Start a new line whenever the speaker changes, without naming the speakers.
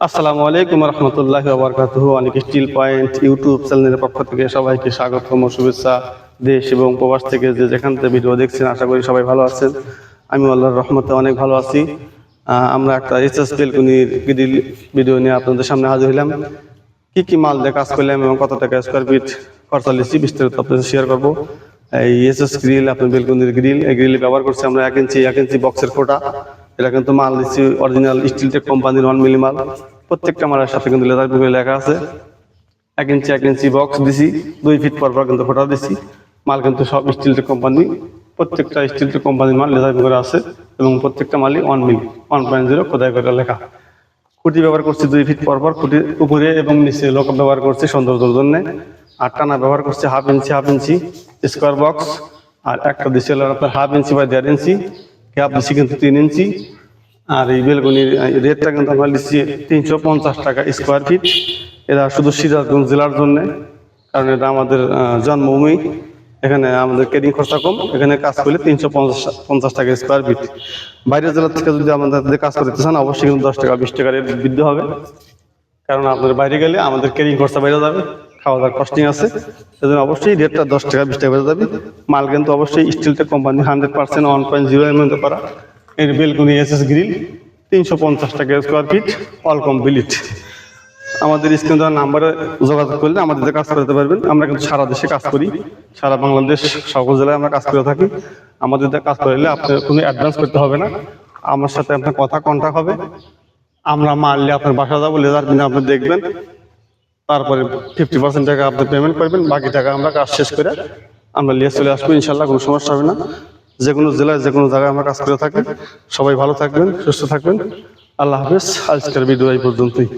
আসসালামু আলাইকুম রহমতুল্লাহ বারকাতুহ। অনেক স্টিল পয়েন্ট ইউটিউব চ্যানেলের পক্ষ থেকে সবাইকে স্বাগতম ও শুভেচ্ছা। দেশ এবং প্রবাস থেকে যে যেখান থেকে ভিডিও দেখছেন, আশা করি সবাই ভালো আছেন। আমি আল্লাহর রহমতে অনেক ভালো আছি। আমরা একটা এস এস বেলকুনির ভিডিও নিয়ে আপনাদের সামনে হাজির হইলাম। কি কি মাল দিয়ে কাজ করলাম এবং কত টাকা স্কোয়ার ফিট খরচা লিখছি বিস্তারিত আপনাদের শেয়ার করব। এই এস এস গ্রিল আপনার বেলকুনির গ্রিল এই গ্রিল ব্যবহার করছি আমরা এক ইঞ্চি এক ইঞ্চি বক্সের ফোটা এটা কিন্তু মাল দিচ্ছি অরিজিনাল স্টিল টেক কোম্পানির ওয়ান মিলি মাল। প্রত্যেকটা মালের সাথে কিন্তু লেদার বুকে লেখা আছে। এক ইঞ্চি এক ইঞ্চি বক্স দিছি, দুই ফিট পর পর কিন্তু ফোটা দিছি মাল কিন্তু সব স্টিল টেক কোম্পানি প্রত্যেকটা স্টিল টেক কোম্পানির মাল লেদার বুকে আছে এবং প্রত্যেকটা মালই one milli one point zero খোদাই করে লেখা। খুঁটি ব্যবহার করছি দুই ফিট পর পর খুঁটির উপরে এবং নিচে লোক ব্যবহার করছি সৌন্দর্যের জন্য। আর টানা ব্যবহার করছি half inch half inch square box আর একটা দিচ্ছি হাফ ইঞ্চি বা দেড় ইঞ্চি গ্যাপ দিচ্ছি কিন্তু তিন ইঞ্চি? আর এই বেলগুনির রেটটা কিন্তু আমরা দিচ্ছি তিনশো পঞ্চাশ টাকা স্কোয়ার ফিট এরা শুধু সিরাজগঞ্জ জেলার জন্য কারণ এটা আমাদের জন্মভূমি। এখানে আমাদের কেরিং খরচা কম এখানে কাজ করলে তিনশো পঞ্চাশ পঞ্চাশ টাকা স্কোয়ার ফিট বাইরের জেলা থেকে যদি আমাদের কাজ করতে চান অবশ্যই কিন্তু দশ টাকা বিশ টাকা রেট বৃদ্ধি হবে। কারণ আপনার বাইরে গেলে আমাদের ক্যারিং খরচা বেড়ে যাবে। খাওয়া দাওয়ার কস্টিং আছে। সেজন্য অবশ্যই রেটটা দশ টাকা, বিশ টাকা বেড়ে যাবে। মাল কিন্তু অবশ্যই স্টিলটা company hundred percent one point zero M করা। এর বেলকুনি এস এস গ্রিল তিনশো পঞ্চাশ টাকা স্কোয়ার ফিট অল কমপ্লিট আমাদের স্ক্রিন দেওয়ার নাম্বারে যোগাযোগ করলে আমাদের কাজ করতে পারবেন। আমরা কিন্তু সারা দেশে কাজ করি। সারা বাংলাদেশ, সকল জেলায় আমরা কাজ করে থাকি। আমাদের কাজ করলে আপনার কোনো অ্যাডভান্স করতে হবে না। আমার সাথে আপনার কথা কন্ট্যাক্ট হবে। আমরা মারলে আপনার বাসা যাব লেজার কিনে আপনি দেখবেন। তারপরে ফিফটি পার্সেন্ট টাকা আপনি পেমেন্ট করবেন, বাকি টাকা আমরা কাজ শেষ করে আমরা নিয়ে চলে আসব ইনশাল্লাহ কোনো সমস্যা হবে না। যে কোনো জেলায়, যে কোনো জায়গায় আমরা কাজ করে থাকি সবাই ভালো থাকবেন, সুস্থ থাকবেন। আল্লাহ হাফেজ। আজকের ভিডিও এই পর্যন্তই।